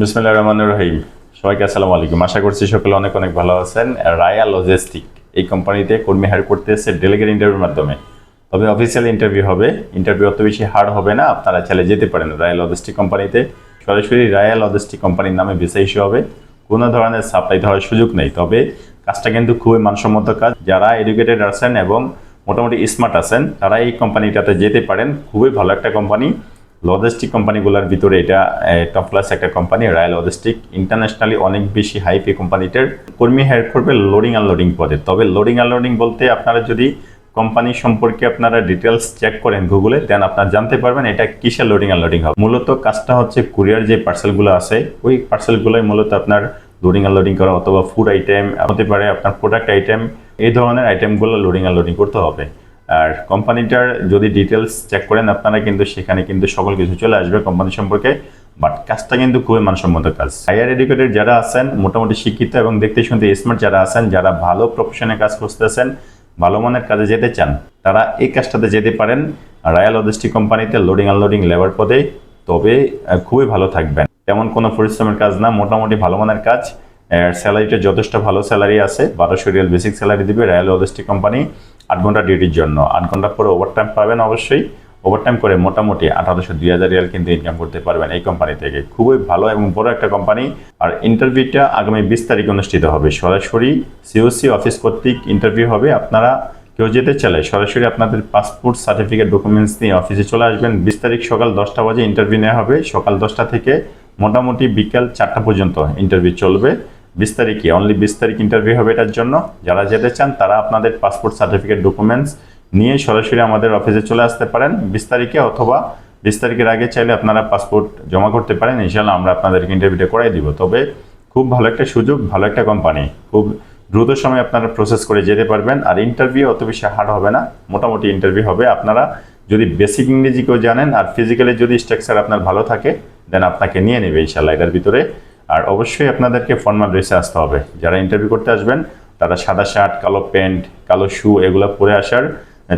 বিসমুল্লাহ রহমান রহিম। সবাইকে আসসালামু আলাইকুম। আশা করছি সকলে অনেক অনেক ভালো আছেন। রায়া লজিস্টিক এই কোম্পানিতে কর্মী হায়ার করতে এসে ডেলিগেট ইন্টারভিউর মাধ্যমে। তবে অফিসিয়াল ইন্টারভিউ হবে। ইন্টারভিউ অত বেশি হার্ড হবে না। আপনারা চাইলে যেতে পারেন রায়া লজিস্টিক কোম্পানিতে। সরাসরি রায়া লজিস্টিক কোম্পানির নামে ভিসা ইস্যু হবে। কোনো ধরনের সাপ্লাই দেওয়ার সুযোগ নেই। তবে কাজটা কিন্তু খুবই মানসম্মত কাজ। যারা এডুকেটেড আছেন এবং মোটামুটি স্মার্ট আছেন, তারা এই কোম্পানিটাতে যেতে পারেন। খুবই ভালো একটা কোম্পানি। লজিস্টিক কোম্পানিগুলোর ভিতরে এটা টপ ক্লাস একটা কোম্পানি রায় লজিস্টিক ইন্টারন্যাশনালি অনেক বেশি হাই পে কোম্পানিটার কর্মী হায়ার করবে লোডিং আনলোডিং পদে। তবে লোডিং আনলোডিং বলতে আপনারা যদি কোম্পানি সম্পর্কে আপনারা ডিটেলস চেক করেন গুগলে দেন আপনারা জানতে পারবেন এটা কিসের লোডিং আনলোডিং হবে। মূলত কাজটা হচ্ছে কুরিয়ার যে পার্সেলগুলো আছে, ওই পার্সেলগুলোই মূলত আপনার লোডিং আনলোডিং করা অথবা ফুড আইটেম হতে পারে আপনার প্রোডাক্ট আইটেম এই ধরনের আইটেমগুলো লোডিং আনলোডিং করতে হবে। আর কোম্পানিটার যদি ডিটেলস চেক করেন, আপনারা কিন্তু সেখানে কিন্তু সকল কিছু চলে আসবে কোম্পানি সম্পর্কে। বাট কাজটা কিন্তু খুবই মানসম্মত কাজ। হায়ার এডুকেটেড যারা আছেন, মোটামুটি শিক্ষিত এবং দেখতে শুনতে স্মার্ট যারা আছেন, যারা ভালো প্রফেশনে কাজ করতেছেন, ভালো মানের কাজে যেতে চান, তারা এই কাজটাতে যেতে পারেন রায়াল লজিস্টিক কোম্পানিতে লোডিং আনলোডিং লেবার পদে। তবে খুবই ভালো থাকবেন। তেমন কোনো পরিশ্রমের কাজ না, মোটামুটি ভালো মানের কাজ। স্যালারিটা যথেষ্ট ভালো স্যালারি আছে। বারোশো রিয়াল বেসিক স্যালারি দিবে রয়্যাল লজিস্টিক কোম্পানি। আট ঘণ্টা ডিউটির জন্য। আট ঘণ্টা পরে ওভারটাইম পাবেন অবশ্যই। ওভারটাইম করে মোটামুটি আঠারোশো, দুই হাজার রিয়াল কিন্তু ইনকাম করতে পারবেন এই কোম্পানি থেকে। খুবই ভালো এবং বড় একটা কোম্পানি আর ইন্টারভিউটা আগামী বিশ তারিখ অনুষ্ঠিত হবে। সরাসরি সিওসি অফিস কর্তৃক ইন্টারভিউ হবে। আপনারা কেউ যেতে চাইলে সরাসরি আপনাদের পাসপোর্ট সার্টিফিকেট ডকুমেন্টস নিয়ে অফিসে চলে আসবেন। বিশ তারিখ সকাল দশটা বাজে ইন্টারভিউ নেওয়া হবে। সকাল দশটা থেকে মোটামুটি বিকাল চারটা পর্যন্ত ইন্টারভিউ চলবে। বিশ তারিখে অনলি বিশ তারিখ ইন্টারভিউ হবে এটার জন্য। যারা যেতে চান, তারা আপনাদের পাসপোর্ট সার্টিফিকেট ডকুমেন্টস নিয়ে সরাসরি আমাদের অফিসে চলে আসতে পারেন। বিশ তারিখে অথবা বিশ তারিখের আগে চাইলে আপনারা পাসপোর্ট জমা করতে পারেন। ইনশাল্লাহ আমরা আপনাদেরকে ইন্টারভিউটা করাই দিব। তবে খুব ভালো একটা সুযোগ, ভালো একটা কোম্পানি খুব দ্রুত সময় আপনারা প্রসেস করে যেতে পারবেন। আর ইন্টারভিউ অত বেশি হার্ড হবে না। মোটামুটি ইন্টারভিউ হবে। আপনারা যদি বেসিক ইংরেজি কেউ জানেন, আর ফিজিক্যালি যদি স্ট্রাকচার আপনার ভালো থাকে দেন আপনাকে নিয়ে নেবে ইনশাল্লাহ এটার ভিতরে আর অবশ্যই আপনাদেরকে ফর্মাল ড্রেসে আসতে হবে। যারা ইন্টারভিউ করতে আসবেন, তারা সাদা শার্ট কালো প্যান্ট কালো শু এগুলো পরে আসার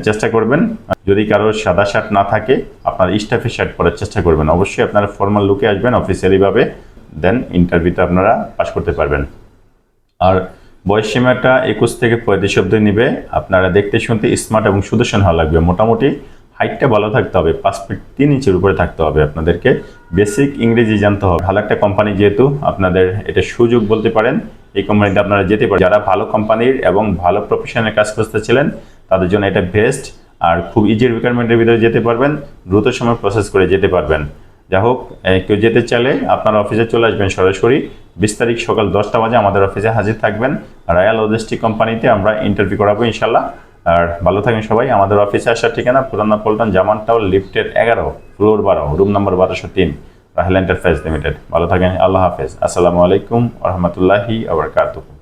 চেষ্টা করবেন। যদি কারও সাদা শার্ট না থাকে, আপনার স্টাফি শার্ট পরার চেষ্টা করবেন। অবশ্যই আপনারা ফর্মাল লুকে আসবেন অফিসিয়ালিভাবে দেন ইন্টারভিউতে আপনারা পাশ করতে পারবেন। আর বয়স সীমাটা একুশ থেকে পঁয়ত্রিশ অব্দি নিবে। আপনারা দেখতে শুনতে স্মার্ট এবং সুদর্শন হওয়া লাগবে। মোটামুটি হাইটটা ভালো থাকতে হবে, পাঁচ ফিট তিন ইঞ্চের উপরে থাকতে হবে আপনাদেরকে। বেসিক ইংরেজি জানতে হবে। ভালো একটা কোম্পানি যেহেতু, আপনাদের এটা সুযোগ বলতে পারেন, এই কোম্পানিতে আপনারা যেতে পারেন। যারা ভালো কোম্পানির এবং ভালো প্রফেশনের কাজ করতে ছিলেন তাদের জন্য এটা বেস্ট আর খুব ইজি রিকোয়ারমেন্টের ভিতরে যেতে পারবেন, দ্রুত সময় প্রসেস করে যেতে পারবেন। যা হোক কেউ যেতে চাইলে আপনার অফিসে চলে আসবেন সরাসরি। বিশ তারিখ সকাল দশটা বাজে আমাদের অফিসে হাজির থাকবেন। রায়াল লজিস্টিক কোম্পানিতে আমরা ইন্টারভিউ করাবো ইনশাল্লাহ। আর ভালো থাকেন সবাই। আমাদের অফিসে আসার ঠিকানা পুরানা পল্টন জামান টাউন লিফটের এগারো ফ্লোর বারো, রুম নম্বর বারোশো তিন, রাহেল এন্টারপ্রাইজ লিমিটেড। ভালো থাকেন আল্লাহ হাফেজ। আসসালামু আলাইকুম রহমতুল্লাহি আবরকাতুহ